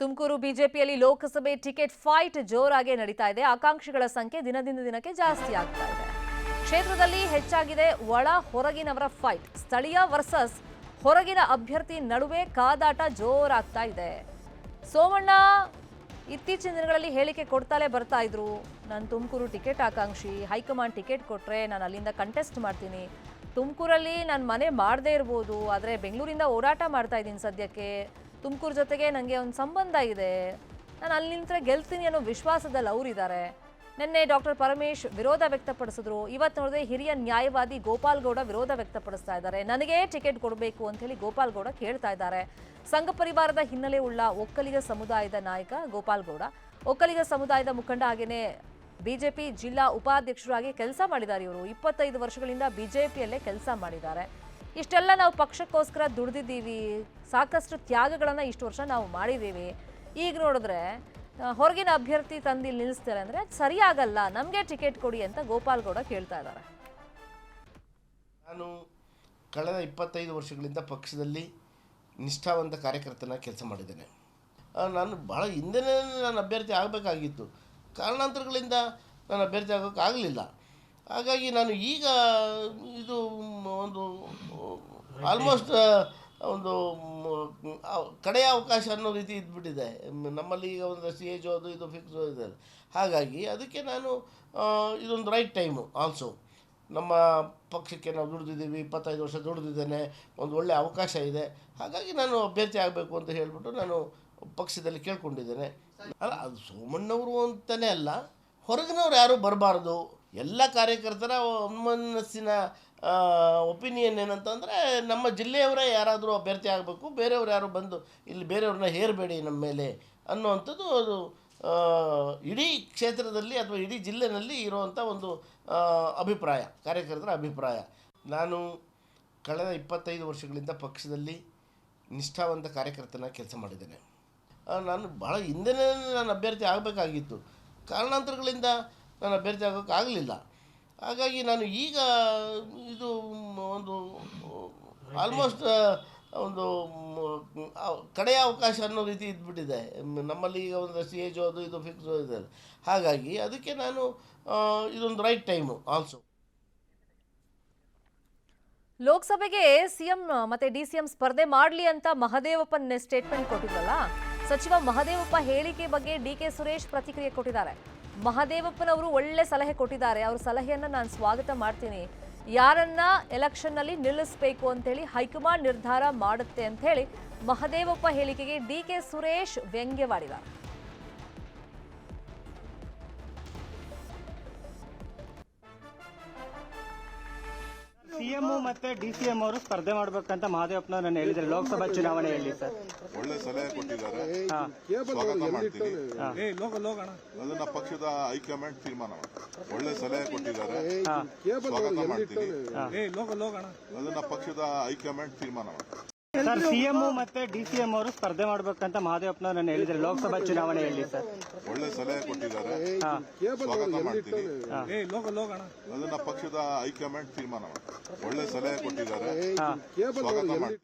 ತುಮಕೂರು ಬಿಜೆಪಿಯಲ್ಲಿ ಲೋಕಸಭೆ ticket fight ಜೋರಾಗಿ ನಡೀತಾ ಇದೆ. ಆಕಾಂಕ್ಷಿಗಳ ಸಂಖ್ಯೆ ದಿನದಿಂದ ದಿನಕ್ಕೆ ಜಾಸ್ತಿ ಆಗ್ತಾ ಇದೆ. ಕ್ಷೇತ್ರದಲ್ಲಿ ಹೆಚ್ಚಾಗಿದೆ ಒಳ ಹೊರಗಿನವರ ಫೈಟ್. ಸ್ಥಳೀಯ ವರ್ಸಸ್ ಹೊರಗಿನ ಅಭ್ಯರ್ಥಿ ನಡುವೆ ಕಾದಾಟ ಜೋರಾಗ್ತಾ ಇದೆ. ಸೋಮಣ್ಣ ಇತ್ತೀಚಿನ ದಿನಗಳಲ್ಲಿ ಹೇಳಿಕೆ ಕೊಡ್ತಾಲೇ ಬರ್ತಾ ಇದ್ರು. ನಾನು ತುಮಕೂರು ಟಿಕೆಟ್ ಆಕಾಂಕ್ಷಿ, ಹೈಕಮಾಂಡ್ ಟಿಕೆಟ್ ಕೊಟ್ಟರೆ ನಾನು ಅಲ್ಲಿಂದ ಕಂಟೆಸ್ಟ್ ಮಾಡ್ತೀನಿ. ತುಮಕೂರಲ್ಲಿ ನಾನು ಮನೆ ಮಾಡದೇ ಇರ್ಬೋದು, ಆದರೆ ಬೆಂಗಳೂರಿಂದ ಓಡಾಟ ಮಾಡ್ತಾ ಇದ್ದೀನಿ ಸದ್ಯಕ್ಕೆ. ತುಮಕೂರು ಜೊತೆಗೆ ನನಗೆ ಒಂದು ಸಂಬಂಧ ಇದೆ. ನಾನು ಅಲ್ಲಿ ನಿಂತರೆ ಗೆಲ್ತೀನಿ ಅನ್ನೋ ವಿಶ್ವಾಸದಲ್ಲಿ ಅವರಿದ್ದಾರೆ. ನಿನ್ನೆ ಡಾಕ್ಟರ್ ಪರಮೇಶ್ ವಿರೋಧ ವ್ಯಕ್ತಪಡಿಸಿದ್ರು. ಇವತ್ತು ನೋಡಿದ್ರೆ ಹಿರಿಯ ನ್ಯಾಯವಾದಿ ಗೋಪಾಲ್ ಗೌಡ ವಿರೋಧ ವ್ಯಕ್ತಪಡಿಸ್ತಾ ಇದ್ದಾರೆ. ನನಗೇ ಟಿಕೆಟ್ ಕೊಡಬೇಕು ಅಂತ ಹೇಳಿ ಗೋಪಾಲ್ ಗೌಡ ಕೇಳ್ತಾ ಇದ್ದಾರೆ. ಸಂಘ ಪರಿವಾರದ ಹಿನ್ನೆಲೆ ಉಳ್ಳ ಒಕ್ಕಲಿಗ ಸಮುದಾಯದ ನಾಯಕ ಗೋಪಾಲ್ ಗೌಡ, ಒಕ್ಕಲಿಗ ಸಮುದಾಯದ ಮುಖಂಡ ಹಾಗೇನೆ ಬಿಜೆಪಿ ಜಿಲ್ಲಾ ಉಪಾಧ್ಯಕ್ಷರಾಗಿ ಕೆಲಸ ಮಾಡಿದ್ದಾರೆ ಇವರು. ಇಪ್ಪತ್ತೈದು ವರ್ಷಗಳಿಂದ ಬಿಜೆಪಿಯಲ್ಲೇ ಕೆಲಸ ಮಾಡಿದ್ದಾರೆ. ಇಷ್ಟೆಲ್ಲ ನಾವು ಪಕ್ಷಕ್ಕೋಸ್ಕರ ದುಡ್ದಿದ್ದೀವಿ. ಸಾಕಷ್ಟು ತ್ಯಾಗಗಳನ್ನ ಇಷ್ಟು ವರ್ಷ ನಾವು ಮಾಡಿದ್ದೀವಿ. ಈಗ ನೋಡಿದ್ರೆ ಹೊರಗಿನ ಅಭ್ಯರ್ಥಿ ತಂದು ಇಲ್ಲಿ ನಿಲ್ಲಿಸ್ತಾರೆ ಅಂದ್ರೆ ಅದು ಸರಿಯಾಗಲ್ಲ, ನಮಗೆ ಟಿಕೆಟ್ ಕೊಡಿ ಅಂತ ಗೋಪಾಲ್ ಗೌಡ ಕೇಳ್ತಾ ಇದ್ದಾರೆ. ನಾನು ಕಳೆದ ಇಪ್ಪತ್ತೈದು ವರ್ಷಗಳಿಂದ ಪಕ್ಷದಲ್ಲಿ ನಿಷ್ಠಾವಂತ ಕಾರ್ಯಕರ್ತನ ಕೆಲಸ ಮಾಡಿದ್ದೇನೆ. ನಾನು ಭಾಳ ಹಿಂದೆನೇ ನಾನು ಅಭ್ಯರ್ಥಿ ಆಗಬೇಕಾಗಿತ್ತು. ಕಾರಣಾಂತರಗಳಿಂದ ನಾನು ಅಭ್ಯರ್ಥಿ ಆಗೋಕ್ಕಾಗಲಿಲ್ಲ ಹಾಗಾಗಿ ನಾನು ಈಗ ಇದು ಆಲ್ಮೋಸ್ಟ್ ಒಂದು ಕಡೆಯ ಅವಕಾಶ ಅನ್ನೋ ರೀತಿ ಇದ್ಬಿಟ್ಟಿದೆ. ನಮ್ಮಲ್ಲಿ ಈಗ ಒಂದು ಸಿ ಎಚ್ ಅದು ಇದು ಫಿಕ್ಸ್ ಇದೆ. ಹಾಗಾಗಿ ಅದಕ್ಕೆ ನಾನು ಇದೊಂದು ರೈಟ್ ಟೈಮು ಆಲ್ಸೋ ನಮ್ಮ ಪಕ್ಷಕ್ಕೆ ನಾವು ದುಡಿದಿದ್ದೀವಿ, ಇಪ್ಪತ್ತೈದು ವರ್ಷ ದುಡಿದಿದ್ದೇನೆ, ಒಂದು ಒಳ್ಳೆಯ ಅವಕಾಶ ಇದೆ. ಹಾಗಾಗಿ ನಾನು ಅಭ್ಯರ್ಥಿ ಆಗಬೇಕು ಅಂತ ಹೇಳಿಬಿಟ್ಟು ನಾನು ಪಕ್ಷದಲ್ಲಿ ಕೇಳ್ಕೊಂಡಿದ್ದೇನೆ. ಅಲ್ಲ, ಅದು ಸೋಮಣ್ಣವರು ಅಂತಲೇ ಅಲ್ಲ, ಹೊರಗಿನವ್ರು ಯಾರೂ ಬರಬಾರ್ದು. ಎಲ್ಲ ಕಾರ್ಯಕರ್ತರ ಮನಸ್ಸಿನ ಒಪಿನಿಯನ್ ಏನಂತಂದರೆ ನಮ್ಮ ಜಿಲ್ಲೆಯವರೇ ಯಾರಾದರೂ ಅಭ್ಯರ್ಥಿ ಆಗಬೇಕು, ಬೇರೆಯವ್ರು ಯಾರು ಬಂದು ಇಲ್ಲಿ ಬೇರೆಯವ್ರನ್ನ ಹೇರಬೇಡಿ ನಮ್ಮ ಮೇಲೆ ಅನ್ನುವಂಥದ್ದು ಅದು ಇಡೀ ಕ್ಷೇತ್ರದಲ್ಲಿ ಅಥವಾ ಇಡೀ ಜಿಲ್ಲೆನಲ್ಲಿ ಇರುವಂಥ ಒಂದು ಅಭಿಪ್ರಾಯ, ಕಾರ್ಯಕರ್ತರ ಅಭಿಪ್ರಾಯ. ನಾನು ಕಳೆದ ಇಪ್ಪತ್ತೈದು ವರ್ಷಗಳಿಂದ ಪಕ್ಷದಲ್ಲಿ ನಿಷ್ಠಾವಂತ ಕಾರ್ಯಕರ್ತನ ಕೆಲಸ ಮಾಡಿದ್ದೇನೆ. ನಾನು ಭಾಳ ಹಿಂದೆನೇ ನಾನು ಅಭ್ಯರ್ಥಿ ಆಗಬೇಕಾಗಿತ್ತು. ಕಾರಣಾಂತರಗಳಿಂದ ನಾನು ಅಭ್ಯರ್ಥಿ ಆಗೋಕ್ಕೆ ಆಗಲಿಲ್ಲ ಹಾಗಾಗಿ ನಾನು ಈಗ ಇದು ಒಂದು ಆಲ್ಮೋಸ್ಟ್ ಒಂದು ಕಡೆಯ ಅವಕಾಶ ಅನ್ನೋ ರೀತಿ ಇದ್ಬಿಟ್ಟಿದೆ. ನಮ್ಮಲ್ಲಿ ಈಗ ಒಂದಷ್ಟು ಏಜು ಅದು ಇದು ಫಿಕ್ಸ್ ಇದೆ. ಹಾಗಾಗಿ ಅದಕ್ಕೆ ನಾನು ಇದೊಂದು ರೈಟ್ ಟೈಮು ಆಲ್ಸೋ ಲೋಕಸಭೆಗೆ ಸಿಎಂ, ಮತ್ತೆ ಡಿ ಸಿಎಂ ಸ್ಪರ್ಧೆ ಮಾಡಲಿ ಅಂತ ಮಹದೇವಪ್ಪ ಸ್ಟೇಟ್ಮೆಂಟ್ ಕೊಟ್ಟಿದ್ರಲ್ಲ? ಸಚಿವ ಮಹದೇವಪ್ಪ ಹೇಳಿಕೆ ಬಗ್ಗೆ ಡಿ ಕೆ ಸುರೇಶ್ ಪ್ರತಿಕ್ರಿಯೆ ಕೊಟ್ಟಿದ್ದಾರೆ. ಮಹದೇವಪ್ಪನವರು ಒಳ್ಳೆ ಸಲಹೆ ಕೊಟ್ಟಿದ್ದಾರೆ. ಅವ್ರ ಸಲಹೆಯನ್ನು ನಾನು ಸ್ವಾಗತ ಮಾಡ್ತೀನಿ. ಯಾರನ್ನ ಎಲೆಕ್ಷನ್ನಲ್ಲಿ ನಿಲ್ಲಿಸಬೇಕು ಅಂತೇಳಿ ಹೈಕಮಾಂಡ್ ನಿರ್ಧಾರ ಮಾಡುತ್ತೆ ಅಂತ ಹೇಳಿ ಮಹದೇವಪ್ಪ ಹೇಳಿಕೆಗೆ ಡಿ ಕೆ ಸುರೇಶ್ ವ್ಯಂಗ್ಯವಾಡಿದ್ದಾರೆ. ಸಿಎಂ ಮತ್ತೆ ಡಿಸಿಎಂ ಅವರು ಸ್ಪರ್ಧೆ ಮಾಡ್ಬೇಕಂತ ಮಹಾದೇವಪ್ಪನ ನಾನು ಹೇಳಿದ್ರೆ ಲೋಕಸಭಾ ಚುನಾವಣೆಯಲ್ಲಿ ಸರ್. ಒಳ್ಳೆ ಸಲಹೆ ಕೊಟ್ಟಿದ್ದಾರೆ. ಸ್ವಾಗತ ಮಾಡ್ತೀನಿ. ಅದನ್ನ ಪಕ್ಷದ ಹೈಕಮಾಂಡ್ ತೀರ್ಮಾನ ಮಾಡ್ತಾರೆ. ಒಳ್ಳೆ ಸಲಹೆ ಕೊಟ್ಟಿದ್ದಾರೆ. ಸ್ವಾಗತ ಮಾಡ್ತೀನಿ. ಅದನ್ನ ಪಕ್ಷದ ಹೈಕಮಾಂಡ್ ತೀರ್ಮಾನ ಮಾಡ್ತಾರೆ. ಸರ್ ಸಿಎಂ ಮತ್ತೆ ಡಿಸಿಎಂ ಅವರು ಸ್ಪರ್ಧೆ ಮಾಡ್ಬೇಕಂತ ಮಹಾದೇವಪ್ಪನ ನಾನು ಹೇಳಿದ್ರೆ ಲೋಕಸಭಾ ಚುನಾವಣೆಯಲ್ಲಿ ಸರ್? ಒಳ್ಳೆ ಸಲಹೆ ಕೊಟ್ಟಿದ್ದಾರೆ. ಹಾ. ಸ್ವಾಗತ ಮಾಡ್ತೀನಿ. ಅದನ್ನ ಪಕ್ಷದ ಹೈಕಮಾಂಡ್ ತೀರ್ಮಾನ ಮಾಡ್ತಾರೆ. ಒಳ್ಳೆ ಸಲಹೆ ಕೊಟ್ಟಿದ್ದಾರೆ. ಸ್ವಾಗತ ಮಾಡ್ತೀನಿ.